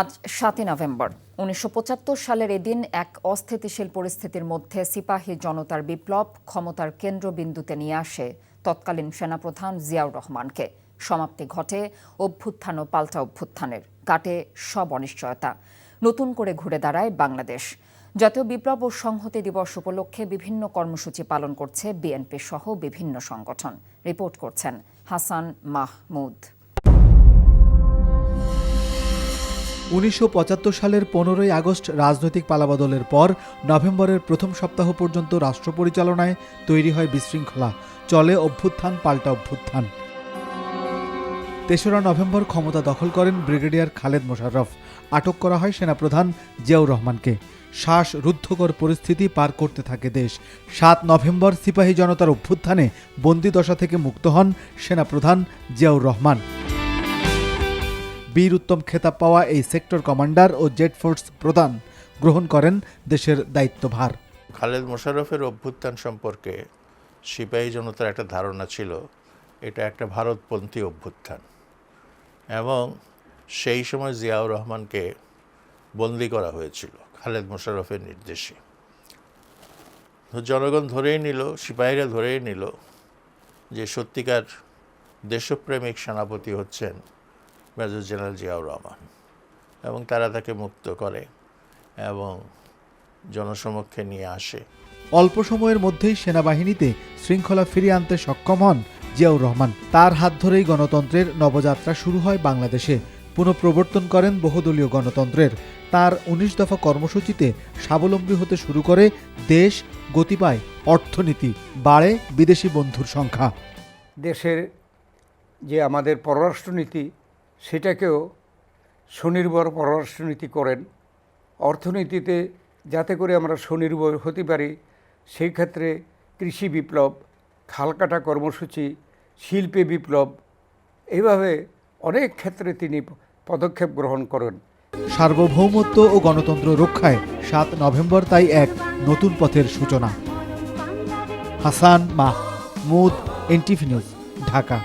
আজ সাতই নভেম্বর। উনিশশো পঁচাত্তর সালের এদিন এক অস্থিতিশীল পরিস্থিতির মধ্যে সিপাহী জনতার বিপ্লব ক্ষমতার কেন্দ্রবিন্দুতে নিয়ে আসে তৎকালীন সেনাপ্রধান জিয়াউর রহমানকে। সমাপ্তি ঘটে অভ্যুত্থান ও পাল্টা অভ্যুত্থানের, কাটে সব অনিশ্চয়তা। নতুন করে ঘুরে দাঁড়ায় বাংলাদেশ। জাতীয় বিপ্লব ও সংহতি দিবস উপলক্ষে বিভিন্ন কর্মসূচি পালন করছে বিএনপি সহ বিভিন্ন সংগঠন। রিপোর্ট করছেন হাসান মাহমুদ। উনিশশো পঁচাত্তর সালের পনেরোই আগস্ট রাজনৈতিক পালাবদলের পর নভেম্বরের প্রথম সপ্তাহ পর্যন্ত রাষ্ট্র পরিচালনায় তৈরি হয় বিশৃঙ্খলা, চলে অভ্যুত্থান, পাল্টা অভ্যুত্থান। তেসরা নভেম্বর ক্ষমতা দখল করেন ব্রিগেডিয়ার খালেদ মোশাররফ। আটক করা হয় সেনাপ্রধান জিয়াউর রহমানকে। শ্বাস রুদ্ধকর পরিস্থিতি পার করতে থাকে দেশ। সাত নভেম্বর সিপাহী জনতার অভ্যুত্থানে বন্দিদশা থেকে মুক্ত হন সেনাপ্রধান জিয়াউর রহমান। বীর উত্তম খেতাব পাওয়া এই সেক্টর কমান্ডার ও জেট ফোর্স প্রধান গ্রহণ করেন দেশের দায়িত্বভার। খালেদ মোশাররফের অভ্যুত্থান সম্পর্কে সিপাহী জনতার একটা ধারণা ছিল, এটা একটা ভারতপন্থী অভ্যুত্থান। এবং সেই সময় জিয়াউর রহমানকে বন্দি করা হয়েছিল খালেদ মোশাররফের নির্দেশে। জনগণ ধরেই নিল, সিপাহীরা ধরেই নিল যে সত্যিকার দেশপ্রেমিক সেনাপতি হচ্ছেন মেজর জেনারেল জিয়াউর রহমান এবং তারা তাকে মুক্ত করে এবং জনসমক্ষে নিয়ে আসে। অল্প সময়ের মধ্যেই সেনাবাহিনীতে শৃঙ্খলা ফিরিয়ে আনতে সক্ষম হন জিয়াউর রহমান। তার হাত ধরেই গণতন্ত্রের নবযাত্রা শুরু হয় বাংলাদেশে। পুনঃপ্রবর্তন করেন বহুদলীয় গণতন্ত্রের। তার উনিশ দফা কর্মসূচিতে স্বাবলম্বী হতে শুরু করে দেশ গতি পায় অর্থনীতি বাড়ে বিদেশি বন্ধুর সংখ্যা। দেশের যে আমাদের পররাষ্ট্রনীতি সেটাকেও স্বনির্ভর পররাষ্ট্রনীতি করেন। অর্থনীতিতে যাতে করে আমরা স্বনির্ভর হতে পারি, সেই ক্ষেত্রে কৃষি বিপ্লব খালকাটা কর্মসূচি, শিল্পে বিপ্লব এইভাবে অনেক ক্ষেত্রে তিনি পদক্ষেপ গ্রহণ করেন। সার্বভৌমত্ব ও গণতন্ত্র রক্ষায় সাত নভেম্বর তাই এক নতুন পথের সূচনা। Hasan Mahmud, NTV news, Dhaka.